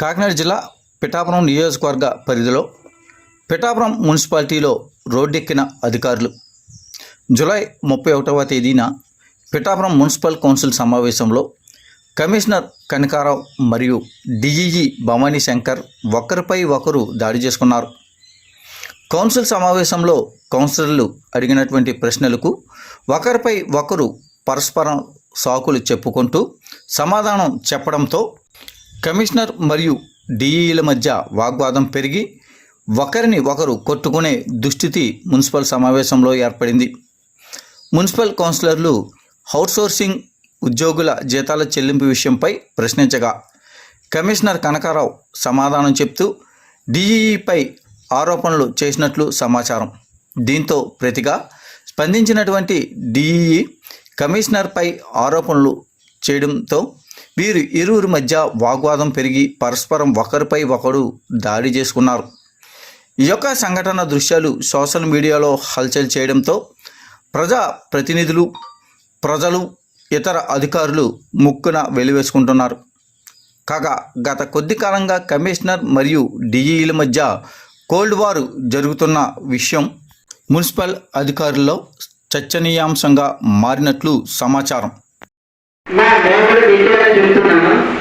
కాకినాడ జిల్లా పిఠాపురం నియోజకవర్గ పరిధిలో పిఠాపురం మున్సిపాలిటీలో రోడ్డెక్కిన అధికారులు. జూలై ముప్పై ఒకటవ తేదీన పిఠాపురం మున్సిపల్ కౌన్సిల్ సమావేశంలో కమిషనర్ కనకారావు మరియు డిఈజీ భవానీ శంకర్ ఒకరిపై ఒకరు దాడి చేసుకున్నారు. కౌన్సిల్ సమావేశంలో కౌన్సిలర్లు అడిగినటువంటి ప్రశ్నలకు ఒకరిపై ఒకరు పరస్పరం సాకులు చెప్పుకుంటూ సమాధానం చెప్పడంతో కమిషనర్ మరియు డిఈల మధ్య వాగ్వాదం పెరిగి ఒకరిని ఒకరు కొట్టుకునే దుస్థితి మున్సిపల్ సమావేశంలో ఏర్పడింది. మున్సిపల్ కౌన్సిలర్లు అవుట్సోర్సింగ్ ఉద్యోగుల జీతాల చెల్లింపు విషయంపై ప్రశ్నించగా కమిషనర్ కనకారావు సమాధానం చెప్తూ డిఈపై ఆరోపణలు చేసినట్లు సమాచారం. దీంతో ప్రతిగా స్పందించినటువంటి డిఈ కమిషనర్పై ఆరోపణలు చేయడంతో వీరు ఇరువురి మధ్య వాగ్వాదం పెరిగి పరస్పరం ఒకరిపై ఒకరు దాడి చేసుకున్నారు. ఈ యొక్క సంఘటన దృశ్యాలు సోషల్ మీడియాలో హల్చల్ చేయడంతో ప్రజా ప్రతినిధులు ప్రజలు ఇతర అధికారులు ముక్కున వెలివేసుకుంటున్నారు. కాగా గత కొద్ది కాలంగా కమిషనర్ మరియు డిఈల మధ్య కోల్డ్ వార్ జరుగుతున్న విషయం మున్సిపల్ అధికారుల్లో చర్చనీయాంశంగా మారినట్లు సమాచారం. మా దేవుడు డీటెయిల్గా చెప్తున్నాను.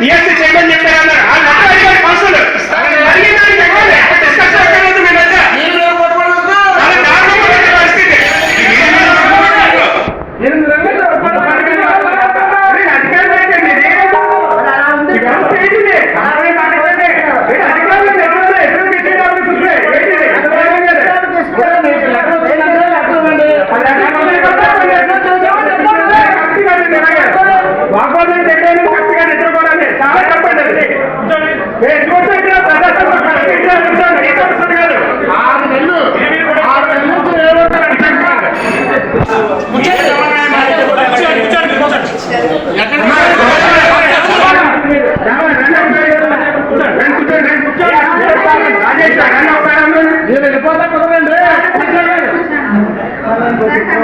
ఎవరు ఈఎస్సీ చేయమని చెప్పారు